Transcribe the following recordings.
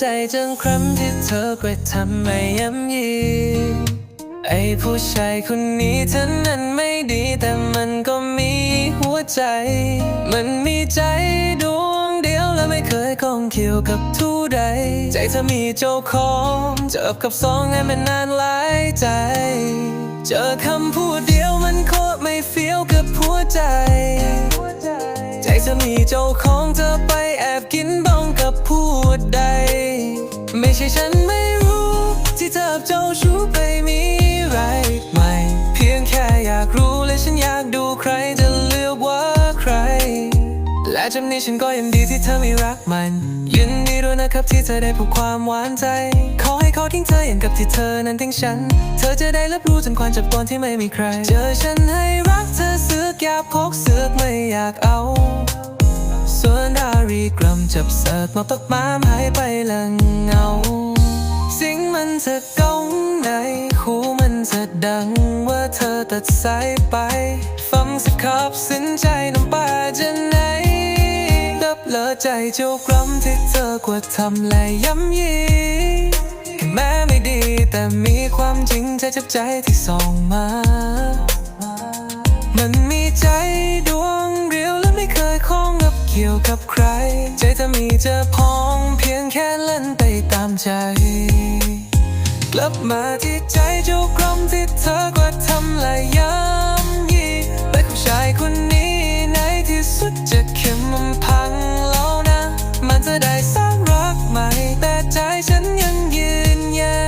ใจจนครั้ำที่เธอกระทำไม่ย้ำยีไอ้ผู้ชายคนนี้เท่านั้นไม่ดีแต่มันก็มีหัวใจ มันมีใจดวงเดียวและไม่เคยข้องเกี่ยวกับทุใด ใจเธอมีเจ้าของเจอกับสองให้มันนานหลายใจ เจอคำพูดเดียวมันโคตรไม่เฟี้ยวกับหัวใจ ใจเธอมีเจ้าของเธอไปแอบกินบ้อ ใช่ฉันไม่รู้ ที่เธอเจ้าชู้ไปมีไรไหม่เพียงแค่อยากรู้และฉันอยากดูใครจะเลือกว่าใคร และจำนี้ฉันก็ยังดีที่เธอไม่รักมัน ยินดีด้วยนะครับที่เธอได้ผูกความหวานใจ ขอให้เขาทิ้งเธออย่างกับที่เธอนั้นทิ้งฉัน เธอจะได้รับรู้จนความเจ็บปวดที่ไม่มีใคร เจอฉันให้รักเธอเสือกอยาพกเสือกไม่อยากเอา รีกลมจับเสิร์กมาปักม้ามหายไปละเงา สิ่งมันจะก้องในหูมันจะดังว่าเธอตัดสายไป ฟังสักขับสินใจน้ำปาจะไหนดับเลอใจเจ้ากรมที่เธอกว่าทำและย้ำยีถึงแม้ไม่ดีแต่มีความจริงใจจับใจที่ส่องมา มันมี เกี่ยวกับใคร ใจจะมีจะพองเพียงแค่เล่นไปตามใจ กลับมาที่ใจจ้ากรมที่เธอกว่าทำละย้ำยีและผู้ชายคนนี้ในที่สุดจะเข้มมันพังแล้วนะ มันจะได้สร้างรักใหม่ แต่ใจฉันยังยืนยั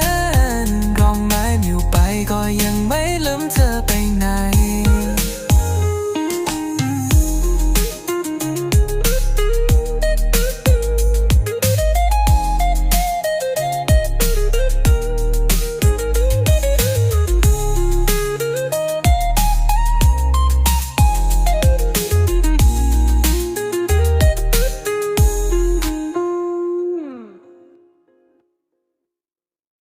นรองไม้มิวไปก็ยังไม่ลืมเธอ